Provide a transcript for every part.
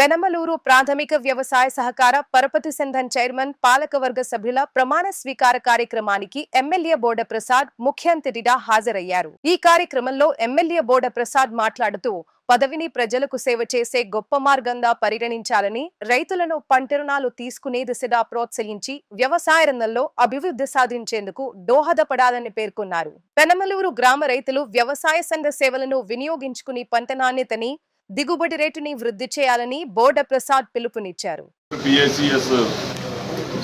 పెనమలూరు ప్రాథమిక వ్యవసాయ సహకార పరపతి సంఘం చైర్మన్ పాలకవర్గ సభ్యుల ప్రమాణ స్వీకార కార్యక్రమానికి ఎమ్మెల్యే బోడ ప్రసాద్ ముఖ్య అతిథిగా హాజరయ్యారు. ఈ కార్యక్రమంలో ఎమ్మెల్యే బోడ ప్రసాద్ మాట్లాడుతూ పదవిని ప్రజలకు సేవ చేసే గొప్ప మార్గంగా పరిగణించాలని రైతులను పంట రుణాలు తీసుకునే దిశగా ప్రోత్సహించి వ్యవసాయ రంగంలో అభివృద్ధి సాధించేందుకు దోహదపడాలని పేర్కొన్నారు. పెనమలూరు గ్రామ రైతులు వ్యవసాయ సంఘ సేవలను వినియోగించుకుని పంట నాణ్యతని దిగుబడి రేటుని వృద్ధి చేయాలని బోర్డ ప్రసాద్ పిలుపునిచ్చారు. పిఏసిఎస్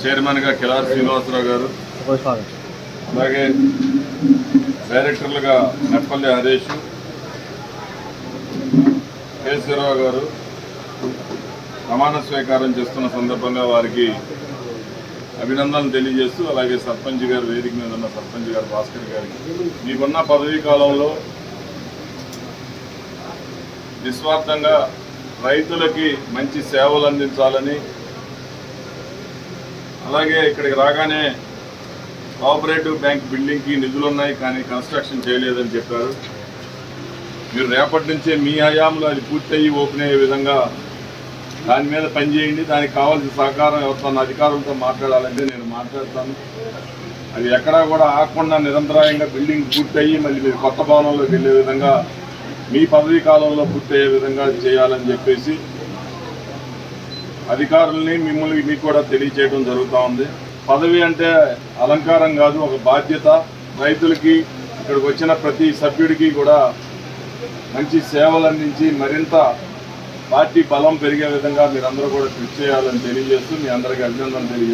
చైర్మన్గా కిలార్ శ్రీనివాసరావు గారు అలాగే డైరెక్టర్లుగా నెప్పల్లి హరీష్ కేశవరావు గారు ప్రమాణ స్వీకారం చేస్తున్న సందర్భంగా వారికి అభినందనలు తెలియజేస్తూ అలాగే సర్పంచ్ గారు వేదిక మీద ఉన్న సర్పంచ్ గారు భాస్కర్ గారికి. మీకున్న పదవీ కాలంలో నిస్వార్థంగా రైతులకి మంచి సేవలు అందించాలని అలాగే ఇక్కడికి రాగానే కోఆపరేటివ్ బ్యాంక్ బిల్డింగ్కి నిధులు ఉన్నాయి కానీ కన్స్ట్రక్షన్ చేయలేదని చెప్పారు. మీరు రేపటి నుంచే మీ హయాంలో అది పూర్తయ్యి ఓపెన్ అయ్యే విధంగా దాని మీద పనిచేయండి దానికి కావాల్సిన సహకారం ఎవరితో అధికారులతో మాట్లాడాలంటే నేను మాట్లాడతాను. అది ఎక్కడా కూడా ఆగకుండా నిరంతరాయంగా బిల్డింగ్ పూర్తయ్యి మళ్ళీ మీరు కొత్త భవనంలోకి వెళ్ళే విధంగా మీ పదవీ కాలంలో పూర్తయ్యే విధంగా చేయాలని చెప్పేసి అధికారుల్ని మిమ్మల్ని మీకు కూడా తెలియచేయడం జరుగుతూ ఉంది. పదవి అంటే అలంకారం కాదు ఒక బాధ్యత. రైతులకి ఇక్కడికి వచ్చిన ప్రతి సభ్యుడికి కూడా మంచి సేవలు అందించి మరింత పార్టీ బలం పెరిగే విధంగా మీరందరూ కూడా కృషి చేయాలని తెలియజేస్తూ మీ అందరికీ అభినందనలు తెలియజేస్తూ